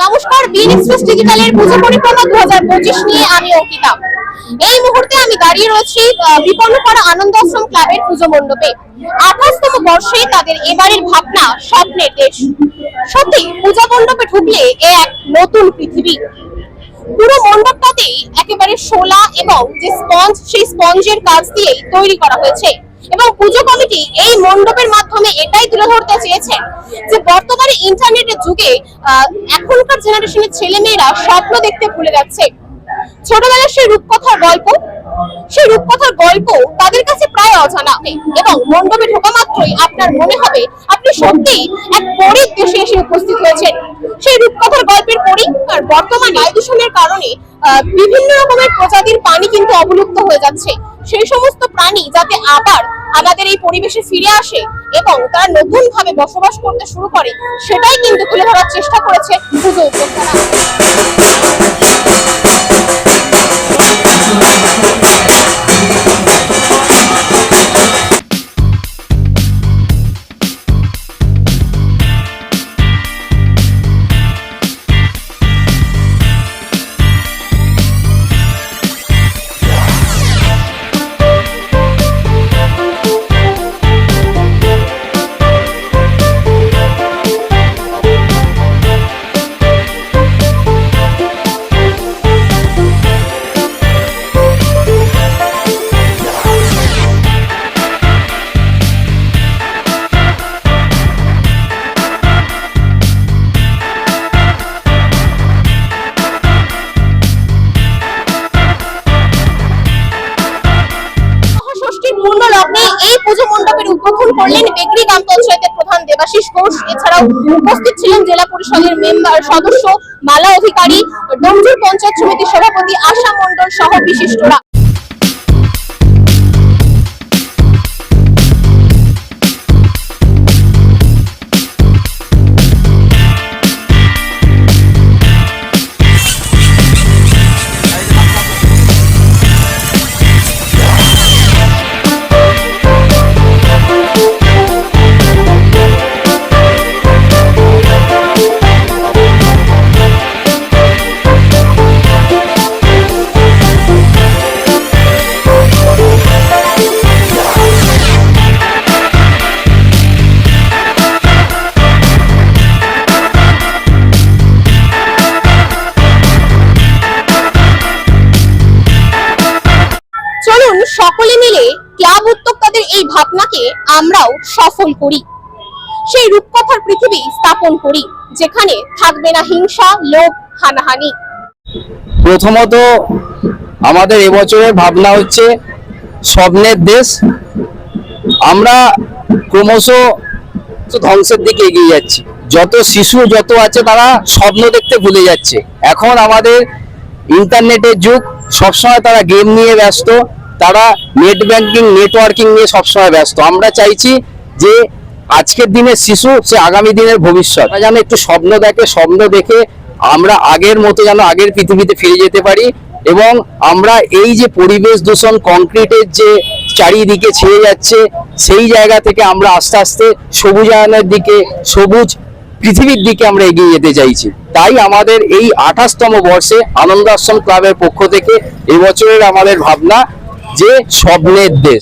নমস্কার বিন এক্সপ্রেস ডিজিটালের পুজো পরিক্রমা দু হাজার পঁচিশ নিয়ে আমি অঙ্কিতা। এই মুহূর্তে আমি দাঁড়িয়ে রয়েছি বিপন্নপাড়া আনন্দ আশ্রম ক্লাবের পুজো মণ্ডপে। আঠাশতম বর্ষে তাদের এবারের ভাবনা, স্বপ্নের দেশ। সত্যি, পূজা মণ্ডপে ঢুকলে এ এক নতুন পৃথিবী। পুরো মণ্ডপটাতেই একেবারে শোলা এবং যে স্পঞ্জ, সেই স্পঞ্জের কাজ দিয়েই তৈরি করা হয়েছে। এবং পুজো কমিটি এই মণ্ডপের মাধ্যমে এটাই তুলে ধরতে চেয়েছেন যে বর্তমানে ইন্টারনেটের যুগে এখনকার জেনারেশনের ছেলেমেয়েরা স্বপ্ন দেখতে ভুলে যাচ্ছে। ছোটবেলার সেই রূপকথার গল্প, সেই রূপকথার গল্প তাদের কাছে প্রায় অজানা এবং মণ্ডপে ঢোকা মাত্রই আপনার মনে হবে আপনি সত্যি এক পরীর দেশে এসে উপস্থিত হয়েছেন। সেই রূপকথার গল্পের পরেই আর বর্তমানে বায়ু দূষণের কারণে বিভিন্ন রকমের প্রজাতির প্রাণী কিন্তু অবলুপ্ত হয়ে যাচ্ছে। সেই সমস্ত প্রাণী যাতে আবার আমাদের এই পরিবেশে ফিরে আসে এবং তারা নতুন ভাবে বসবাস করতে শুরু করে, সেটাই কিন্তু তুলে ধরার চেষ্টা করেছে পুজো উদ্যোক্তারা করলেন বেগরি গ্রাম পঞ্চায়েতের প্রধান দেবাশিস ঘোষ। এছাড়াও উপস্থিত ছিলেন জেলা পরিষদের মেম্বার, সদস্য, মালা অধিকারী ডোমজুর পঞ্চায়েত সমিতির সভাপতি, আশা মন্ডল সহ বিশিষ্টরা। সকলে মিলে ক্লাব উদ্যোক্তাদের এই ভাবনাকে আমরাও সফল করি। সেই রূপকথার পৃথিবী স্থাপন করি, যেখানে থাকবে না হিংসা, লোভ, হানাহানি। প্রথমত আমাদের এবছরের ভাবনা হচ্ছে স্বপ্নের দেশ। আমরা ক্রমশ ধ্বংসের দিকে এগিয়ে যাচ্ছি। যত শিশু যত আছে তারা স্বপ্ন দেখতে ভুলে যাচ্ছে। এখন আমাদের ইন্টারনেটের যুগ, সবসময় তারা গেম নিয়ে ব্যস্ত। তারা নেট ব্যাংকিং নেটওয়ার্কিং নিয়ে সবসময় ব্যস্ত। আমরা চাইছি যে আজকের দিনের শিশু, সে আগামী দিনের ভবিষ্যৎ। যেন একটু স্বপ্ন দেখে স্বপ্ন দেখে আমরা আগের মতো যেন আগের পৃথিবীতে ফিরে যেতে পারি এবং আমরা এই যে পরিবেশ দূষণ কংক্রিটের যে চারিদিকে ছেয়ে যাচ্ছে, সেই জায়গা থেকে আমরা আস্তে আস্তে সবুজায়নের দিকে, সবুজ পৃথিবীর দিকে আমরা এগিয়ে যেতে চাইছি। তাই আমাদের এই আঠাশতম বর্ষে আনন্দ আশ্রম ক্লাবের পক্ষ থেকে এবছরের আমাদের ভাবনা যে স্বপ্নের দেশ।